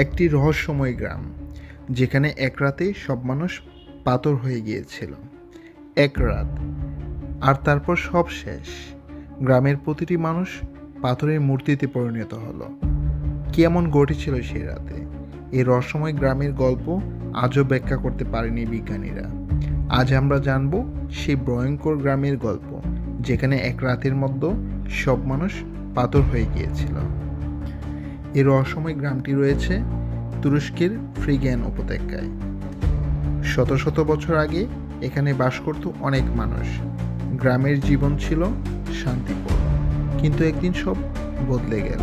একটি রহস্যময় গ্রাম, যেখানে এক রাতে সব মানুষ পাথর হয়ে গিয়েছিল। এক রাত, আর তারপর সব শেষ। গ্রামের প্রতিটি মানুষ পাথরের মূর্তিতে পরিণত হলো। কি এমন ঘটেছিল সেই রাতে? এই রহস্যময় গ্রামের গল্প আজও ব্যাখ্যা করতে পারেনি বিজ্ঞানীরা। আজ আমরা জানব সেই ভয়ঙ্কর গ্রামের গল্প, যেখানে এক রাতের মধ্যে সব মানুষ পাথর হয়ে গিয়েছিল। এই রহস্যময় গ্রামটি রয়েছে তুরস্কের ফ্রিগ্যান উপত্যকায়। শত শত বছর আগে এখানে বাস করত অনেক মানুষ। গ্রামের জীবন ছিল শান্তিপূর্ণ। কিন্তু একদিন সব বদলে গেল।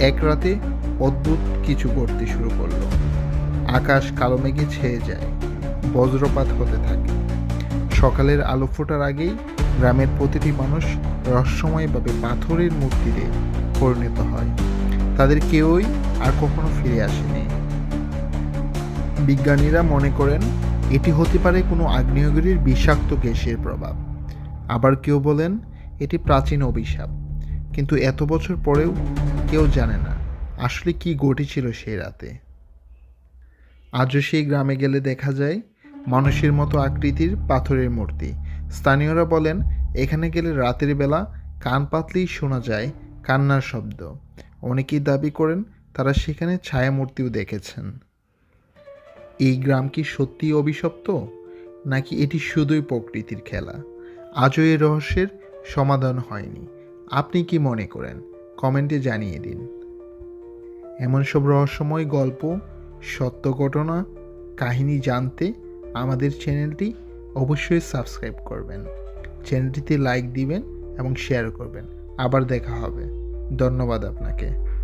এক রাতে অদ্ভুত কিছু ঘটতে শুরু করল। আকাশ কালো মেঘে ছেয়ে যায়, বজ্রপাত হতে থাকে। সকালের আলো ফোটার আগেই গ্রামের প্রতিটি মানুষ রহস্যময়ভাবে পাথরের মূর্তিতে পরিণত হয়। তাদের কেউই আর কখনো ফিরে আসেনি। বিজ্ঞানীরা মনে করেন, এটি হতে পারে কোনো আগ্নেয়গিরির বিষাক্ত গ্যাসের প্রভাব। আবার কেউ বলেন, এটি প্রাচীন অভিশাপ। কিন্তু এত বছর পরেও কেউ জানে না, আসলে কি ঘটেছিল সেই রাতে। আজও সেই গ্রামে গেলে দেখা যায়, মানুষের মতো আকৃতির পাথরের মূর্তি। স্থানীয়রা বলেন, এখানে গেলে রাতের বেলা কান পাতলেই শোনা যায় কান্নার শব্দ। অনেকেই দাবি করেন তারা সেখানে ছায়ামূর্তিও দেখেছেন। এই গ্রাম কি সত্যিই অভিশপ্ত, নাকি এটি শুধুই প্রকৃতির খেলা? আজও এই রহস্যের সমাধান হয়নি। আপনি কি মনে করেন? কমেন্টে জানিয়ে দিন। এমন সব রহস্যময় গল্প, সত্য ঘটনা, কাহিনী জানতে আমাদের চ্যানেলটি অবশ্যই সাবস্ক্রাইব করবেন। চ্যানেলটিতে লাইক দিবেন এবং শেয়ার করবেন। আবার দেখা হবে। ধন্যবাদ আপনাকে।